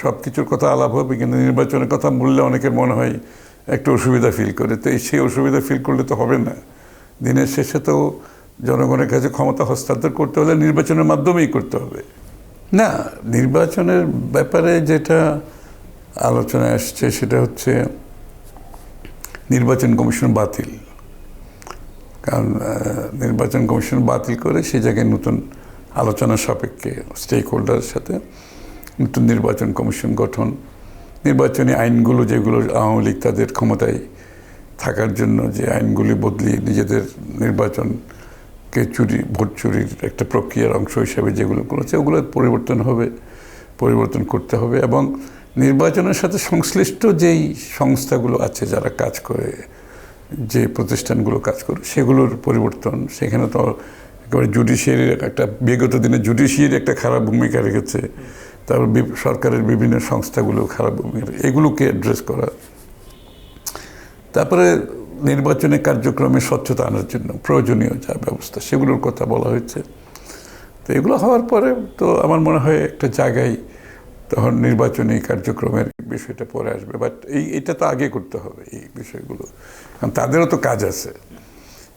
সব কিছুর কথা আলাপ হবে, কিন্তু নির্বাচনের কথা বললে অনেকের মনে হয় একটু অসুবিধা ফিল করে। তো সেই অসুবিধা ফিল করলে তো হবে না। দিনের শেষে তো জনগণের কাছে ক্ষমতা হস্তান্তর করতে হলে নির্বাচনের মাধ্যমেই করতে হবে। না, নির্বাচনের ব্যাপারে যেটা আলোচনায় আসছে সেটা হচ্ছে নির্বাচন কমিশন বাতিল। কারণ নির্বাচন কমিশন বাতিল করে সেই জায়গায় নতুন আলোচনা সাপেক্ষে স্টেক হোল্ডারের সাথে নতুন নির্বাচন কমিশন গঠন, নির্বাচনী আইনগুলো যেগুলো আওয়ামী লীগ তাদের ক্ষমতায় থাকার জন্য যে আইনগুলি বদলিয়ে নিজেদের নির্বাচনকে চুরি, ভোট চুরির একটা প্রক্রিয়ার অংশ হিসেবে যেগুলো করেছে, ওগুলো পরিবর্তন হবে, পরিবর্তন করতে হবে এবং নির্বাচনের সাথে সংশ্লিষ্ট যেই সংস্থাগুলো আছে যারা কাজ করে, যে প্রতিষ্ঠানগুলো কাজ করে, সেগুলোর পরিবর্তন, সেখানে তো একেবারে জুডিশিয়ারির একটা, বিগত দিনে জুডিশিয়ারি একটা খারাপ ভূমিকা রেখেছে। তারপর সরকারের বিভিন্ন সংস্থাগুলো খারাপ এগুলোকে অ্যাড্রেস করা। তারপরে নির্বাচনে কার্যক্রমে স্বচ্ছতা আনার জন্য প্রয়োজনীয় যা ব্যবস্থা, সেগুলোর কথা বলা হয়েছে। তো এগুলো হওয়ার পরে তো আমার মনে হয় একটা জায়গায় তখন নির্বাচনী কার্যক্রমের বিষয়টা পরে আসবে। বাট এই, এটা তো আগে করতে হবে এই বিষয়গুলো। কারণ তাদেরও তো কাজ আছে।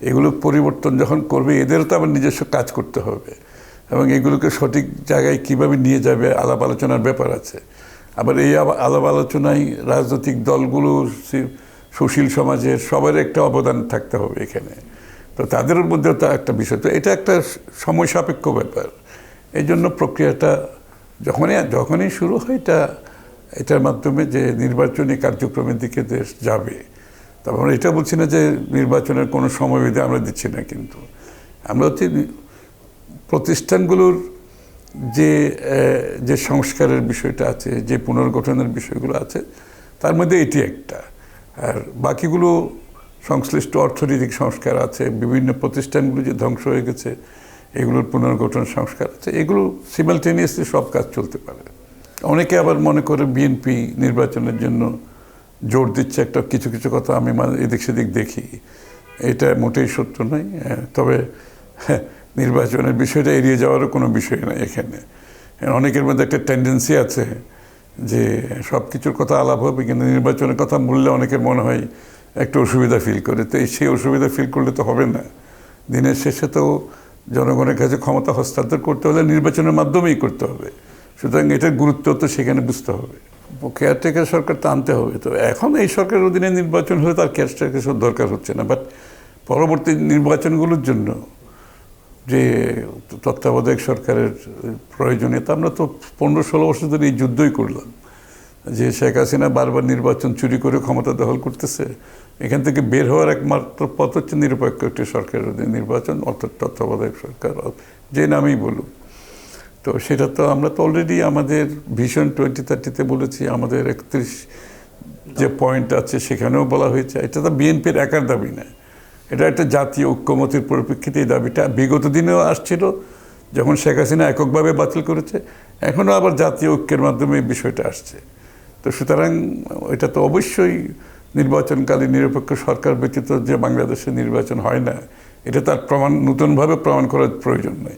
এগুলো পরিবর্তন যখন করবে, এদেরও তো আবার নিজস্ব কাজ করতে হবে। এবং এগুলোকে সঠিক জায়গায় কীভাবে নিয়ে যাবে আলাপ আলোচনার ব্যাপার আছে। আবার এই আলাপ আলোচনায় রাজনৈতিক দলগুলো সুশীল সমাজের সবার একটা অবদান থাকতে হবে এখানে। তো তাদের মধ্যেও তো একটা বিষয়। তো এটা একটা সময় সাপেক্ষ ব্যাপার। এই জন্য প্রক্রিয়াটা যখনই যখনই শুরু হয় এটা, এটার মাধ্যমে যে নির্বাচনী কার্যক্রমের দিকে দেশ যাবে। তারপর আমরা এটা বলছি না যে নির্বাচনের কোনো সময়বিধি আমরা দিচ্ছি না কিন্তু। আমরা হচ্ছে প্রতিষ্ঠানগুলোর যে যে সংস্কারের বিষয়টা আছে, যে পুনর্গঠনের বিষয়গুলো আছে, তার মধ্যে এটি একটা। আর বাকিগুলো সংশ্লিষ্ট অর্থনৈতিক সংস্কার আছে, বিভিন্ন প্রতিষ্ঠানগুলো যে ধ্বংস হয়ে গেছে, এগুলোর পুনর্গঠন সংস্কার আছে, এগুলো সিমালটেনিয়াসলি সব কাজ চলতে পারে। অনেকে আবার মনে করে বিএনপি নির্বাচনের জন্য জোর দিচ্ছে একটা কিছু কিছু কথা আমি এদিক সেদিক দেখি। এটা মোটেই সত্য নয় তবে নির্বাচনের বিষয়টা এড়িয়ে যাওয়ারও কোনো বিষয় নয় এখানে। অনেকের মধ্যে একটা টেন্ডেন্সি আছে যে সব কিছুর কথা আলাপ হবে, কিন্তু নির্বাচনের কথা বললে অনেকের মনে হয় একটু অসুবিধা ফিল করে। তো এই সেই অসুবিধা ফিল করলে তো হবে না। দিনের শেষে তো জনগণের কাছে ক্ষমতা হস্তান্তর করতে হলে নির্বাচনের মাধ্যমেই করতে হবে। সুতরাং এটার গুরুত্ব তো সেখানে বুঝতে হবে। কেয়ারটেকার সরকার তো আনতে হবে তো। এখন এই সরকারের অধীনে নির্বাচন হলে তার কেয়ারটেকার দরকার হচ্ছে না। বাট পরবর্তী নির্বাচনগুলোর জন্য যে তত্ত্বাবধায়ক সরকারের প্রয়োজনীয়তা, আমরা তো পনেরো ষোলো বছর ধরে এই যুদ্ধই করলাম। যে শেখ হাসিনা বারবার নির্বাচন চুরি করে ক্ষমতা দখল করতেছে, এখান থেকে বের হওয়ার একমাত্র পথ হচ্ছে নিরপেক্ষ একটি সরকারের নির্বাচন অর্থাৎ তত্ত্বাবধায়ক সরকার, যে নামেই বলুক। তো সেটা তো আমরা তো অলরেডি আমাদের ভিশন টোয়েন্টি থার্টিতে বলেছি, আমাদের একত্রিশ যে পয়েন্ট আছে সেখানেও বলা হয়েছে। এটা তো বিএনপির একার দাবি না। এটা একটা জাতীয় ঐক্যমতের পরিপ্রেক্ষিতে এই দাবিটা বিগত দিনেও আসছিল, যখন শেখ হাসিনা এককভাবে বাতিল করেছে, এখনও আবার জাতীয় ঐক্যের মাধ্যমে এই বিষয়টা আসছে। তো সুতরাং এটা তো অবশ্যই নির্বাচনকালীন নিরপেক্ষ সরকার ব্যতীত যে বাংলাদেশে নির্বাচন হয় না, এটা তার প্রমাণ, নতুনভাবে প্রমাণ করার প্রয়োজন নেই